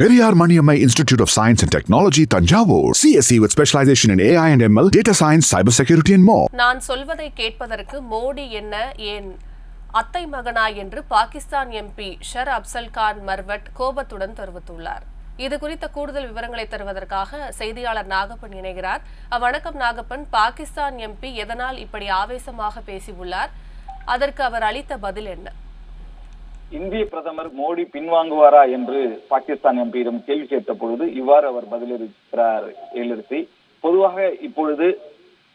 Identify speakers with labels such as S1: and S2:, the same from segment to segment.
S1: Periyar Maniammai institute of science and technology Thanjavur CSC with specialisation in AI and ML data science cyber security and மோ
S2: நான் சொல்வதை கேட்பதற்கு மோடி என்ன ஏன்? அத்தை மகனா என்று பாகிஸ்தான் எம்பி ஷர் அப்சல் கான் மர்வட் கோபத்துடன் தெரிவித்துள்ளார். இது குறித்த கூடுதல் விவரங்களை தருவதற்காக செய்தியாளர் நாகப்பன் இணைகிறார். வணக்கம் நாகப்பன் பாகிஸ்தான் எம்பி எதனால் இப்படி ஆவேசமாக பேசியுள்ளார்? அதற்கு அவர் அளித்த பதில் என்ன?
S3: இந்திய பிரதமர் மோடி பின்வாங்குவாரா என்று பாகிஸ்தான் எம்பியிடம் கேள்வி கேட்ட பொழுது இவ்வாறு அவர் பதிலளிக்கிறார். எழுத்தி பொதுவாக இப்பொழுது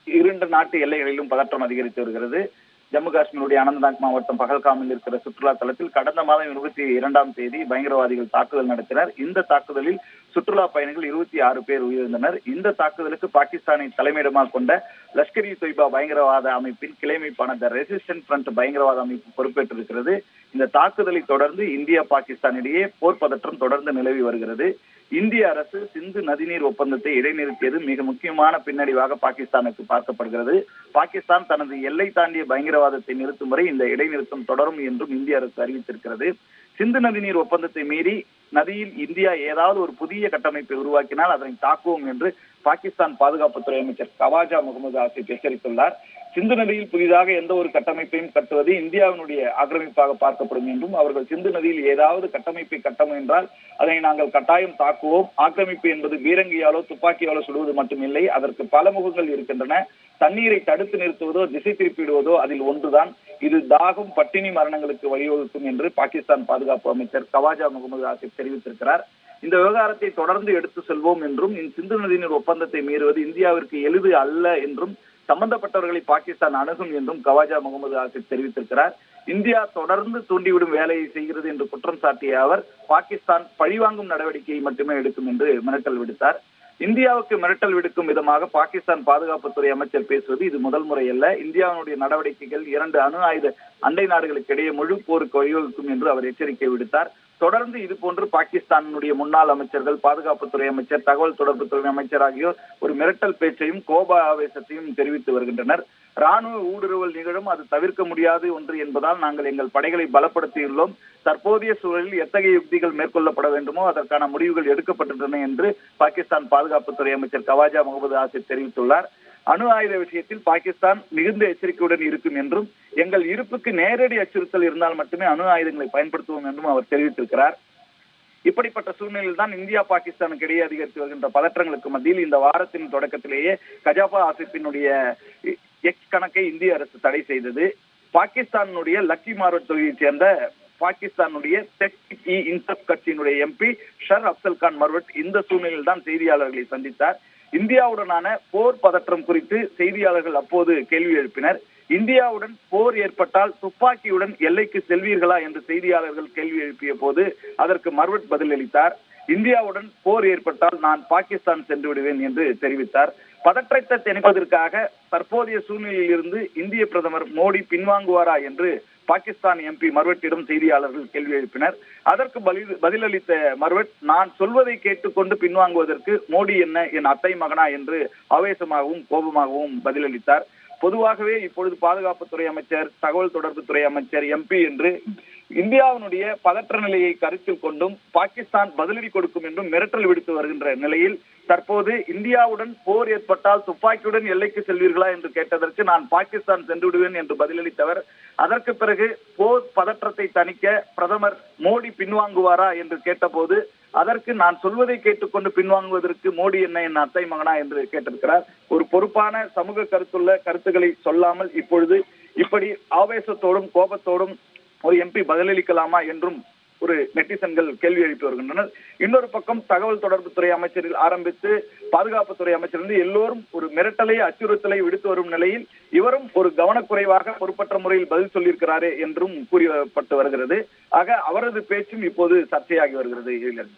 S3: இரண்டு நாட்டு எல்லைகளிலும் பதற்றம் அதிகரித்து வருகிறது. ஜம்மு காஷ்மீருடைய அனந்தநாக் மாவட்டம் பகல்காமில் இருக்கிற சுற்றுலா தலத்தில் கடந்த மாதம் இருபத்தி இரண்டாம் தேதி பயங்கரவாதிகள் தாக்குதல் நடத்தினர். இந்த தாக்குதலில் சுற்றுலா பயணிகள் இருபத்தி ஆறு பேர் உயிரிழந்தனர். இந்த தாக்குதலுக்கு பாகிஸ்தானை தலைமையிடமாக கொண்ட லஷ்கர் இ தொய்பா பயங்கரவாத அமைப்பின் கிளைமைப்பான த ரெசிஸ்டன்ட் ஃப்ரண்ட் பயங்கரவாத அமைப்பு பொறுப்பேற்றிருக்கிறது. இந்த தாக்குதலை தொடர்ந்து இந்தியா பாகிஸ்தான் இடையே போர் பதற்றம் தொடர்ந்து நிலவி வருகிறது. இந்திய அரசு சிந்து நதிநீர் ஒப்பந்தத்தை இடைநிறுத்தியது மிக முக்கியமான பின்னடைவாக பாகிஸ்தானுக்கு பார்க்கப்படுகிறது. பாகிஸ்தான் தனது எல்லை தாண்டிய பயங்கரவாதத்தை நிறுத்தும் வரை இந்த இடைநிறுத்தம் தொடரும் என்றும் இந்திய அரசு அறிவித்திருக்கிறது. சிந்து நதிநீர் ஒப்பந்தத்தை மீறி நதியில் இந்தியா ஏதாவது ஒரு புதிய கட்டமைப்பை உருவாக்கினால் அதனை தாக்குவோம் என்று பாகிஸ்தான் பாதுகாப்புத்துறை அமைச்சர் கவாஜா முகமது ஆசிப் எச்சரித்துள்ளார். சிந்து நதியில் புதிதாக எந்த ஒரு கட்டமைப்பையும் கட்டுவது இந்தியாவினுடைய ஆக்கிரமிப்பாக பார்க்கப்படும் என்றும் அவர்கள் சிந்து நதியில் ஏதாவது கட்டமைப்பை கட்ட முயன்றால் அதனை நாங்கள் கட்டாயம் தாக்குவோம். ஆக்கிரமிப்பு என்பது பீரங்கியாலோ துப்பாக்கியாலோ சுடுவது மட்டுமில்லை. அதற்கு பல முகங்கள் இருக்கின்றன. தண்ணீரை தடுத்து நிறுத்துவதோ திசை திருப்பிடுவதோ அதில் ஒன்றுதான். இது தாகம் பட்டினி மரணங்களுக்கு வழிவகுக்கும் என்று பாகிஸ்தான் பாதுகாப்பு அமைச்சர் கவாஜா முகமது ஆசிப் தெரிவித்திருக்கிறார். இந்த விவகாரத்தை தொடர்ந்து எடுத்து செல்வோம் என்றும் இந்த சிந்து நதியினர் ஒப்பந்தத்தை மீறுவது இந்தியாவிற்கு எளிது அல்ல என்றும் சம்பந்தப்பட்டவர்களை பாகிஸ்தான் அணுகும் என்றும் கவாஜா முகமது ஆசிப் தெரிவித்திருக்கிறார். இந்தியா தொடர்ந்து தூண்டிவிடும் வேலையை செய்கிறது என்று குற்றம் சாட்டிய அவர் பாகிஸ்தான் பழிவாங்கும் நடவடிக்கையை மட்டுமே எடுக்கும் என்று மிரட்டல் விடுத்தார். இந்தியாவுக்கு மிரட்டல் விடுக்கும் விதமாக பாகிஸ்தான் பாதுகாப்புத்துறை அமைச்சர் பேசுவது இது முதல் முறை அல்ல. இந்தியாவினுடைய நடவடிக்கைகள் இரண்டு அணு ஆயுத அண்டை நாடுகளுக்கு இடையே முழு போருக்கு வழிவகுக்கும் என்று அவர் எச்சரிக்கை விடுத்தார். தொடர்ந்து இது போன்று பாகிஸ்தானுடைய முன்னாள் அமைச்சர்கள் பாதுகாப்புத்துறை அமைச்சர் தகவல் தொடர்புத்துறை அமைச்சர் ஆகியோர் ஒரு மிரட்டல் பேச்சையும் கோப ஆவேசத்தையும் தெரிவித்து வருகின்றனர். ராணுவ ஊடுருவல் நிகழும் அது தவிர்க்க முடியாது ஒன்று என்பதால் நாங்கள் எங்கள் படைகளை பலப்படுத்தியுள்ளோம். தற்போதைய சூழலில் எத்தகைய யுக்திகள் மேற்கொள்ளப்பட வேண்டுமோ அதற்கான முடிவுகள் எடுக்கப்பட்டுள்ளன என்று பாகிஸ்தான் பாதுகாப்புத்துறை அமைச்சர் கவாஜா முகமது ஆசிப் தெரிவித்துள்ளார். அணு ஆயுத விஷயத்தில் பாகிஸ்தான் மிகுந்த எச்சரிக்கையுடன் இருக்கும் என்றும் எங்கள் இருப்புக்கு நேரடி அச்சுறுத்தல் இருந்தால் மட்டுமே அணு ஆயுதங்களை பயன்படுத்துவோம் என்றும் அவர் தெரிவித்திருக்கிறார். இப்படிப்பட்ட சூழ்நிலையில் தான் இந்தியா பாகிஸ்தானுக்கு இடையே அதிகரித்து வருகின்ற பதற்றங்களுக்கு மத்தியில் இந்த வாரத்தின் தொடக்கத்திலேயே கஜாபா ஆசிப்பினுடைய எக்ஸ் கணக்கை இந்திய அரசு தடை செய்தது. பாகிஸ்தானுடைய லக்கி மார்வட் தொகுதியைச் சேர்ந்த பாகிஸ்தானுடைய தெற்கு இ இன்சப் கட்சியினுடைய எம்பி ஷர் அப்சல் கான் மர்வட் இந்த சூழ்நிலையில் தான் செய்தியாளர்களை சந்தித்தார். இந்தியாவுடனான போர் பதற்றம் குறித்து செய்தியாளர்கள் அப்போது கேள்வி எழுப்பினர். இந்தியாவுடன் போர் ஏற்பட்டால் துப்பாக்கியுடன் எல்லைக்கு செல்வீர்களா என்று செய்தியாளர்கள் கேள்வி எழுப்பிய போது அதற்கு மர்வட் பதிலளித்தார். இந்தியாவுடன் போர் ஏற்பட்டால் நான் பாகிஸ்தான் சென்று விடுவேன் என்று தெரிவித்தார். பதற்றத்தை திணிப்பதற்காக தற்போதைய சூழ்நிலையில் இருந்து இந்திய பிரதமர் மோடி பின்வாங்குவாரா என்று பாகிஸ்தான் எம்பி மர்வட்டிடம் செய்தியாளர்கள் கேள்வி எழுப்பினர். அதற்கு பதில் பதிலளித்த மர்வட் நான் சொல்வதை கேட்டுக்கொண்டு பின்வாங்குவதற்கு மோடி என்ன என் அத்தை மகனா? என்று ஆவேசமாகவும் கோபமாகவும் பதிலளித்தார். பொதுவாகவே இப்பொழுது பாதுகாப்புத்துறை அமைச்சர் தகவல் தொடர்புத்துறை அமைச்சர் எம்பி என்று இந்தியாவினுடைய பதற்ற நிலையை கருத்தில் கொண்டும் பாகிஸ்தான் பதிலடி கொடுக்கும் என்றும் மிரட்டல் விடுத்து வருகின்ற நிலையில் தற்போது இந்தியாவுடன் போர் ஏற்பட்டால் துப்பாக்கியுடன் எல்லைக்கு செல்வீர்களா என்று கேட்டதற்கு நான் பாகிஸ்தான் சென்று விடுவேன் என்று பதிலளித்தவர். அதற்கு பிறகு போர் பதற்றத்தை தணிக்க பிரதமர் மோடி பின்வாங்குவாரா என்று கேட்டபோது அதற்கு நான் சொல்வதை கேட்டுக்கொண்டு பின்வாங்குவதற்கு மோடி என்ன என் அத்தை மகனா என்று கேட்டிருக்கிறார். ஒரு பொறுப்பான சமூக கருத்துள்ள கருத்துக்களை சொல்லாமல் இப்பொழுது இப்படி ஆவேசத்தோடும் கோபத்தோடும் ஒரு எம்பி பதிலளிக்கலாமா என்றும் ஒரு நெட்டிசன்கள் கேள்வி எழுப்பி வருகின்றனர். இன்னொரு பக்கம் தகவல் தொடர்புத்துறை அமைச்சரில் ஆரம்பித்து பாதுகாப்புத்துறை அமைச்சரிலிருந்து எல்லோரும் ஒரு மிரட்டலை அச்சுறுத்தலை விடுத்து வரும் நிலையில் இவரும் ஒரு கவனக்குறைவாக பொறுப்பற்ற முறையில் பதில் சொல்லியிருக்கிறாரே என்றும் கூறப்பட்டு வருகிறது. ஆக அவரது பேச்சும் இப்போது சர்ச்சையாகி வருகிறது.